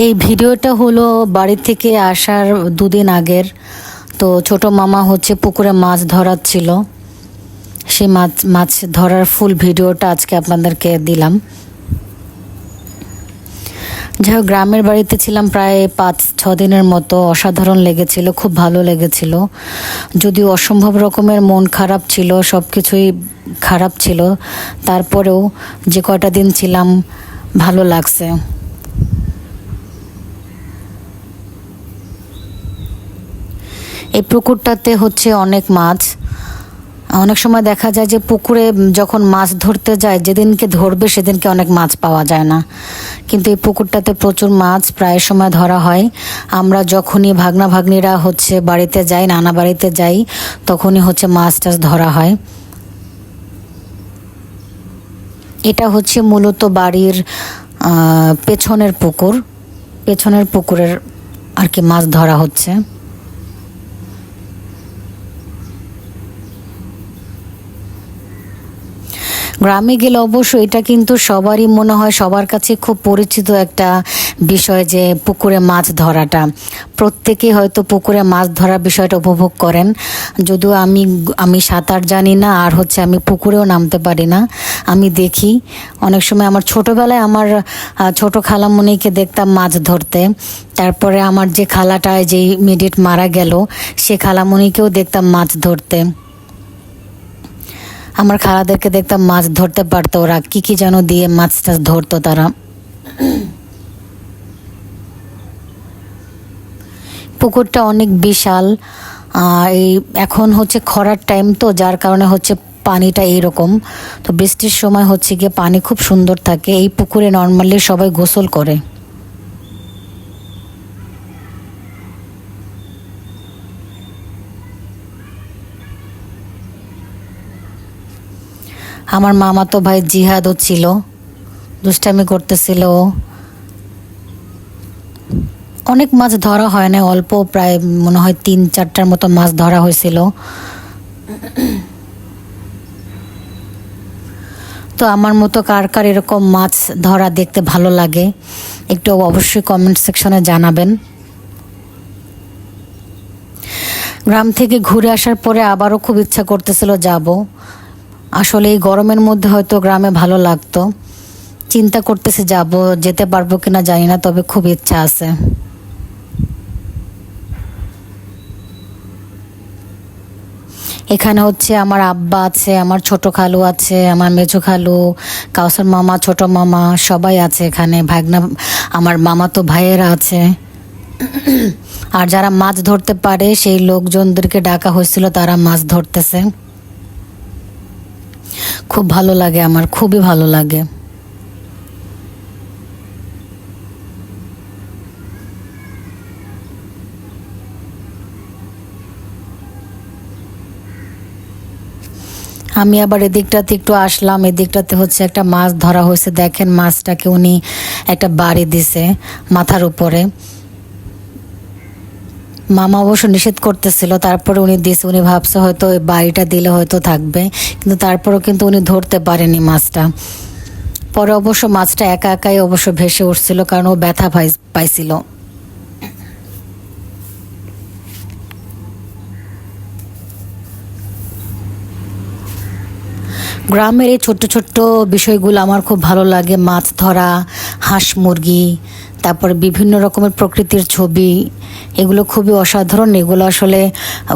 এই ভিডিওটা হলো বাড়ি থেকে আসার দুদিন আগের। তো ছোট মামা হচ্ছে পুকুরে মাছ ধরাচ্ছিল। সেই মাছ মাছ ধরার ফুল ভিডিওটা আজকে আপনাদেরকে দিলাম। যাই হোক, গ্রামের বাড়িতে ছিলাম প্রায় পাঁচ, ছ দিনের মতো। অসাধারণ লেগেছিল, খুব ভালো লেগেছিল। যদিও অসম্ভব রকমের মন খারাপ ছিল সব কিছুই খারাপ ছিল। তারপরেও যে কটা দিন ছিলাম, ভালো লাগছে। এই পুকুরটাতে হচ্ছে অনেক মাছ। অনেক সময় দেখা যায় যে পুকুরে যখন মাছ ধরতে যায়, যেদিনকে ধরবে সেদিনকে অনেক মাছ পাওয়া যায় না। কিন্তু এই পুকুরটাতে প্রচুর মাছ প্রায় সময় ধরা হয়। আমরা যখনই ভাগনা ভাগ্নিরা হচ্ছে বাড়িতে যাই, নানা বাড়িতে যাই, তখনই হচ্ছে মাছ টাছ ধরা হয়। এটা হচ্ছে মূলত বাড়ির পেছনের পুকুর। পেছনের পুকুরের আর কি মাছ ধরা হচ্ছে। গ্রামে গেলে অবশ্য এটা কিন্তু সবারই মনে হয়, সবার কাছে খুব পরিচিত একটা বিষয় যে পুকুরে মাছ ধরাটা। প্রত্যেকেই হয়তো পুকুরে মাছ ধরার বিষয়টা উপভোগ করেন। যদিও আমি আমি সাঁতার জানি না, আর হচ্ছে আমি পুকুরেও নামতে পারি না। আমি দেখি, অনেক সময় আমার ছোটবেলায় আমার ছোট খালামণিকে দেখতাম মাছ ধরতে। তারপরে আমার যে খালাটায় যে ইমিডিয়েট মারা গেল, সে খালামণিকেও দেখতাম মাছ ধরতে। আমার খালাদেরকে দেখতাম মাছ ধরতে পারতো ওরা। কি কি যেন দিয়ে মাছ টাছ ধরতো তারা। পুকুরটা অনেক বিশাল। এই এখন হচ্ছে খরার টাইম তো, যার কারণে হচ্ছে পানিটা এইরকম তো বৃষ্টির সময় হচ্ছে গিয়ে পানি খুব সুন্দর থাকে। এই পুকুরে নর্মালি সবাই গোসল করে। আমার মামা তো ভাই জিহাদও ছিল। দুষ্টামি করতেছিল। অনেক মাছ ধরা হয় না অল্প প্রায় মনে হয় তিন, চারটার মতো মাছ ধরা হয়েছিল। তো আমার মতো কার কার এরকম মাছ ধরা দেখতে ভালো লাগে, একটু অবশ্যই কমেন্ট সেকশনে জানাবেন। গ্রাম থেকে ঘুরে আসার পরে আবারও খুব ইচ্ছা করতেছিল যাব। আসলে এই গরমের মধ্যে হয়তো গ্রামে ভালো লাগতো। চিন্তা করতেছে যাব, যেতে পারব কিনা জানি না, তবে খুব ইচ্ছা আছে। এখানে হচ্ছে আমার আব্বা আছে, আমার ছোট খালু আছে, আমার মেজো খালু, কাউসার মামা, ছোট মামা, সবাই আছে এখানে, ভাগনা, আমার মামা তো ভাইয়েরা আছে। আর যারা মাছ ধরতে পারে, সেই লোকজনদেরকে ডাকা হয়েছিল, তারা মাছ ধরতেছে। খুব ভালো লাগে আমার, খুবই ভালো লাগে। আমি আবার এদিকটাতে একটু আসলাম, এদিকটাতে হচ্ছে একটা মাছ ধরা হয়েছে। দেখেন মাছটাকে উনি একটা বাড়ি দিছে মাথার উপরে। মামা অবশ্য নিষেধ করতেছিল, তারপরে উনি দিয়েছে উনি ভাবছে হয়তো ওই বাড়িটা দিলে হয়তো থাকবে, কিন্তু তারপরেও কিন্তু উনি ধরতে পারেনি মাছটা। পরে অবশ্য মাছটা একা একাই অবশ্য ভেসে উঠছিল, কারণ ও ব্যথা পাই- পাইছিল। গ্রামের এই ছোট্ট ছোট্ট বিষয়গুলো আমার খুব ভালো লাগে। মাছ ধরা, হাঁস মুরগি, তারপর বিভিন্ন রকমের প্রকৃতির ছবি, এগুলো খুবই অসাধারণ। এগুলো আসলে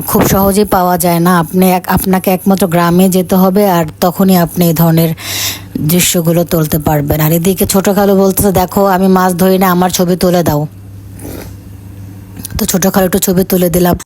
খুব সহজেই পাওয়া যায় না। আপনি এক- আপনাকে একমাত্র গ্রামে যেতে হবে আর তখনই আপনি এই ধরনের দৃশ্যগুলো তুলতে পারবেন। আর এদিকে ছোটো খালু বলতেছে দেখো, আমি মাছ ধরি না, আমার ছবি তুলে দাও। তো ছোটো খালু একটু ছবি তুলে দিলাম।